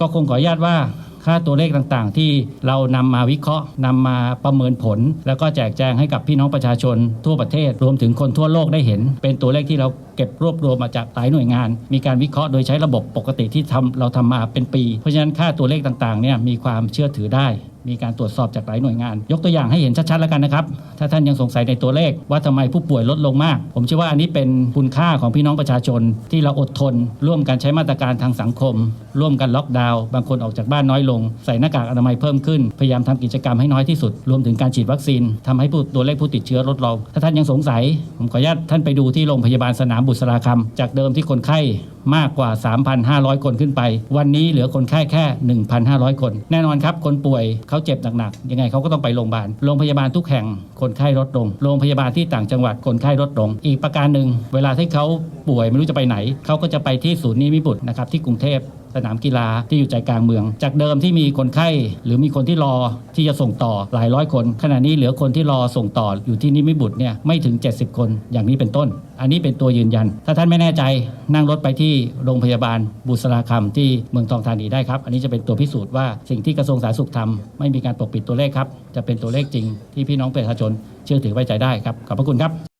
ก็คงขออนุญาตว่าค่าตัวเลขต่างๆ ที่เรานำมาวิเคราะห์นำมาประเมินผล แล้วก็แจกแจงให้กับพี่น้องประชาชนทั่วประเทศรวมถึงคนทั่วโลกได้เห็น เป็นตัวเลขที่เราเก็บรวบรวมมาจากหลายหน่วยงาน มีการวิเคราะห์โดยใช้ระบบปกติที่ทำเราทำมาเป็นปี เพราะฉะนั้นค่าตัวเลขต่างๆเนี่ยมีความเชื่อถือได้ มีการตรวจสอบจากหลายหน่วยงาน ยกตัวอย่างให้เห็นชัดๆแล้วกันนะครับ ถ้าท่านยังสงสัยในตัวเลขว่าทำไมผู้ป่วยลดลงมาก ผมเชื่อว่าอันนี้เป็นคุณค่าของพี่น้องประชาชน ที่เราอดทน ร่วมกันใช้มาตรการทางสังคม ร่วมกันล็อกดาวน์บางคนออกจากบ้านน้อยลง ใส่หน้ากากอนามัยเพิ่มขึ้น พยายามทำกิจกรรมให้น้อยที่สุด รวมถึงการฉีดวัคซีนทำให้ผู้ตัวเลขผู้ติดเชื้อลดลงถ้าท่านยังสงสัย ผมขออนุญาตท่านไปดูที่โรงพยาบาลสนามบุษราคำจากเดิมที่คนไข้ มากกว่า 3,500 คนขึ้นไป วันนี้เหลือคนไข้แค่ 1,500 คน แน่นอนครับ คนป่วยเขาเจ็บหนักๆยังไงเขาก็ต้องไปโรงพยาบาลโรงพยาบาลทุกแห่งคนไข้ลดลงโรงพยาบาลที่ต่างจังหวัดคนไข้ลดลง อีกประการหนึ่งเวลาที่เขา ป่วยไม่รู้จะไปไหน เขาก็จะไปที่ศูนย์นิมิบุตรนะครับที่กรุงเทพสนามกีฬาที่อยู่ใจกลางเมือง จากเดิมที่มีคนไข้หรือมีคนที่รอที่จะส่งต่อหลายร้อยคน ขณะนี้เหลือคนที่รอส่งต่ออยู่ที่นิมิบุตรเนี่ยไม่ถึง 70 คนอย่างนี้เป็นต้น อันนี้เป็นตัวยืนยัน ถ้าท่านไม่แน่ใจนั่งรถไปที่โรงพยาบาลบุษราคำที่เมืองทองธานีได้ครับ อันนี้จะเป็นตัวพิสูจน์ว่าสิ่งที่กระทรวงสาธารณสุขทำไม่มีการปกปิดตัวเลขครับจะเป็นตัวเลขจริงที่พี่น้องประชาชนเชื่อถือไว้ใจได้ครับขอบพระคุณครับ